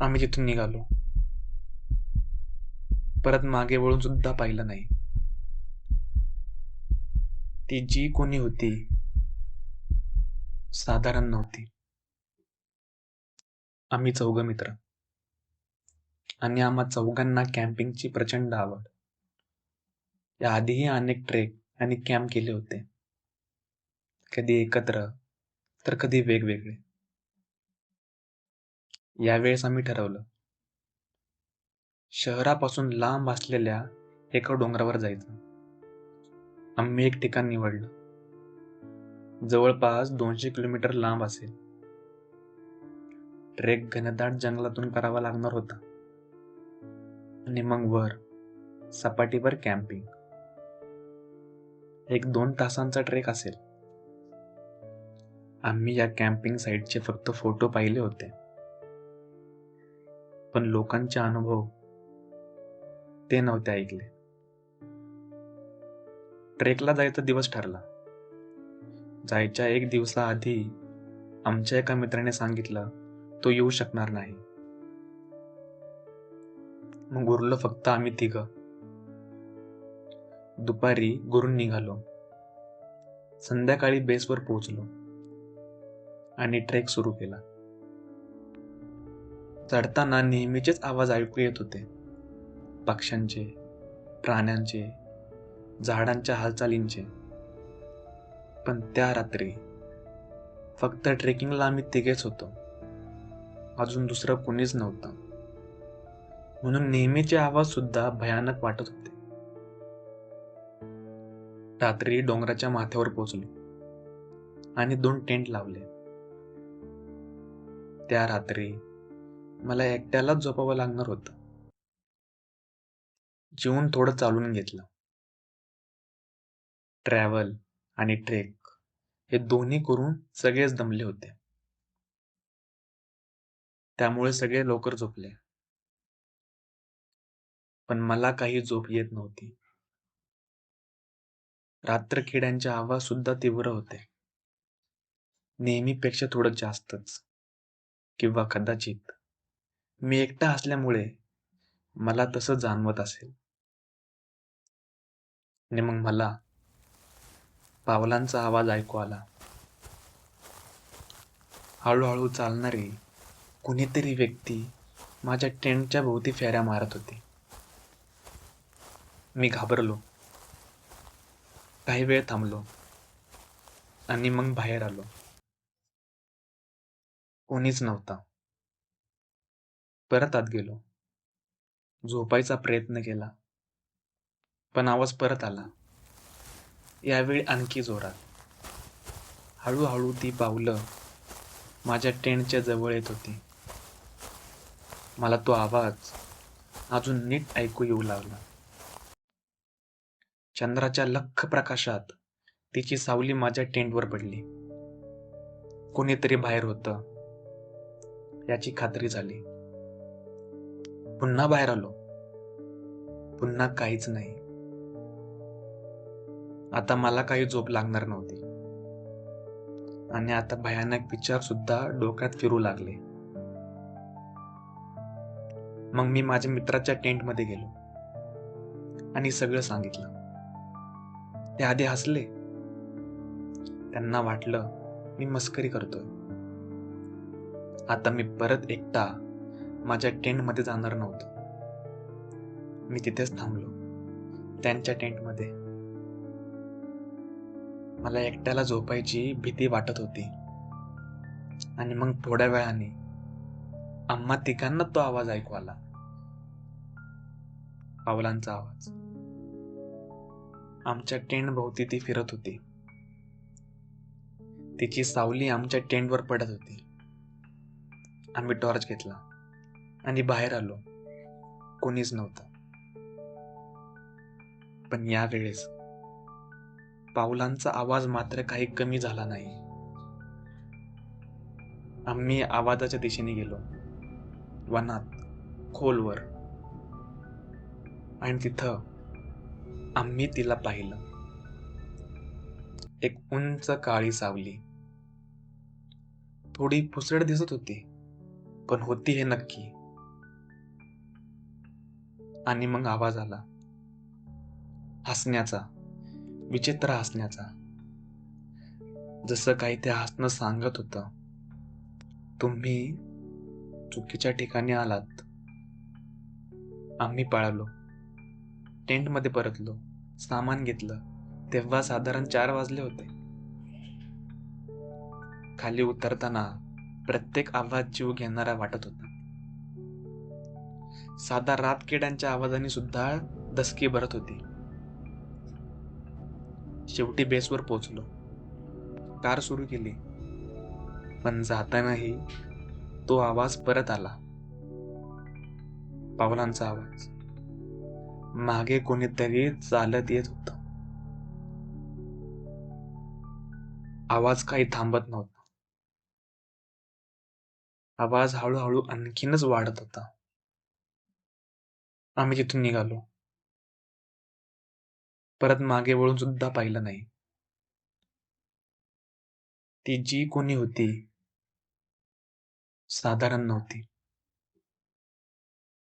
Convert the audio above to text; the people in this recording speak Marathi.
आम्ही तिथून निघालो. परत मागे वळून सुद्धा पाहिलं नाही. ती जी कोणी होती साधारण नव्हती. आम्ही चौघ मित्र. आणि आम्हा चौघांना कॅम्पिंगची प्रचंड आवड. या आधीही अनेक ट्रेक आणि कॅम्प केले होते. कधी एकत्र तर कधी वेगवेगळे. यावेळेस आम्ही ठरवलं. शहरापासून लांब असलेल्या एका डोंगरावर जायचं. आम्ही एक ठिकाण निवडलं. जवळपास दोनशे किलोमीटर लांब असेल. ट्रेक घनदाट जंगलातून करावा लागणार होता. आणि मग वर सपाटीवर कॅम्पिंग. एक दोन तासांचा ट्रेक असेल. आम्ही या कॅम्पिंग साईटचे फक्त फोटो पाहिले होते. पण लोकांचे अनुभव ते नव्हते ऐकले. ट्रेकला जायचा दिवस ठरला. जायच्या एक दिवसाआधी आमच्या एका मित्राने सांगितलं तो येऊ शकणार नाही. मग उरलो फक्त आम्ही तिघ. दुपारी गुरून निघालो. संध्याकाळी बेसवर पोहोचलो आणि ट्रेक सुरू केला. चढताना नेहमीचेच आवाज ऐकू येत होते. पक्ष्यांचे प्राण्यांचे झाडांच्या हालचालींचे. पण त्या रात्री फक्त ट्रेकिंगला आम्ही तिघेच होतो. अजून दुसरं कोणीच नव्हतं. म्हणून नेहमीचे आवाज सुद्धा भयानक वाटत होते. रात्री डोंगराच्या माथ्यावर पोचलो आणि दोन टेंट लावले. त्या रात्री मला एकट्यालाच झोपावं लागणार होतं. जेवून थोडं चालून घेतलं. ट्रॅव्हल आणि ट्रेक हे दोन्ही करून सगळेच दमले होते. त्यामुळे सगळे लवकर झोपले. पण मला काही झोप येत नव्हती. रात्र किड्यांचे आवाज सुद्धा तीव्र होते. नेहमीपेक्षा थोडं जास्तच किंवा कदाचित मी एकटा असल्यामुळे मला तसं जाणवत असेल. आणि मग मला पावलांचा आवाज ऐकू आला. हळूहळू चालणारी कुणीतरी व्यक्ती माझ्या टेंटच्या भोवती फेऱ्या मारत होती. मी घाबरलो. काही वेळ थांबलो. आणि मग बाहेर आलो. कोणीच नव्हता. परत आत गेलो. झोपायचा प्रयत्न केला. पण आवाज परत आला. यावेळी आणखी जोरात. हळूहळू ती पावलं माझ्या टेंटच्या जवळ येत होती. मला तो आवाज अजून नीट ऐकू येऊ लागला. चंद्राच्या लख प्रकाशात तिची सावली माझ्या टेंटवर पडली. कोणीतरी बाहेर होत. याची खात्री झाली. पुन्हा बाहेर आलो. पुन्हा काहीच नाही. आता मला काही झोप लागणार नव्हती. आणि आता भयानक विचार सुद्धा डोक्यात फिरू लागले. मग मी माझ्या मित्राच्या टेंटमध्ये गेलो. आणि सगळं सांगितलं. ते आधी हसले. त्यांना वाटलं मी मस्करी करतोय. आता मी परत एकटा माझ्या टेंटमध्ये जाणार नव्हतं. मी तिथेच थांबलो. त्यांच्या टेंटमध्ये. मला एकट्याला झोपायची भीती वाटत होती. आणि मग थोड्या वेळाने आम्हा तिघांना तो आवाज ऐकू आला. पावलांचा आवाज. आमच्या टेंट भोवती ती फिरत होती. तिची सावली आमच्या टेंटवर पडत होती. आम्ही टॉर्च घेतला. आणि बाहेर आलो. कोणीच नव्हतं. पण यावेळेस पावलांचा आवाज मात्र काही कमी झाला नाही. आम्ही आवाजाच्या दिशेने गेलो. वनात खोलवर. आणि तिथं आम्ही तिला पाहिलं. एक उंच काळी सावली. थोडी फुसड दिसत होती पण होती हे नक्की. आणि मग आवाज आला. हसण्याचा विचित्र हसण्याचा. जसं काही ते हसणं सांगत होतं. तुम्ही चुकीच्या ठिकाणी आलात. आम्ही पळालो. टेंटमध्ये परतलो. सामान घेतलं. तेव्हा साधारण चार वाजले होते. खाली उतरताना प्रत्येक आवाज जीव घेणारा वाटत होता. साधा रातकिड्यांच्या आवाजाने सुद्धा दसकी भरत होती. शेवटी बेसवर पोचलो कार सुरू केली. पण जातानाही तो आवाज परत आला. पावलांचा आवाज. मागे कोणीतरी चालत येत होत. आवाज काही थांबत नव्हता. आवाज हळूहळू आणखीनच वाढत होता. आम्ही तिथून निघालो. परत मागे वळून सुद्धा पाहिलं नाही. ती जी कोणी होती साधारण नव्हती.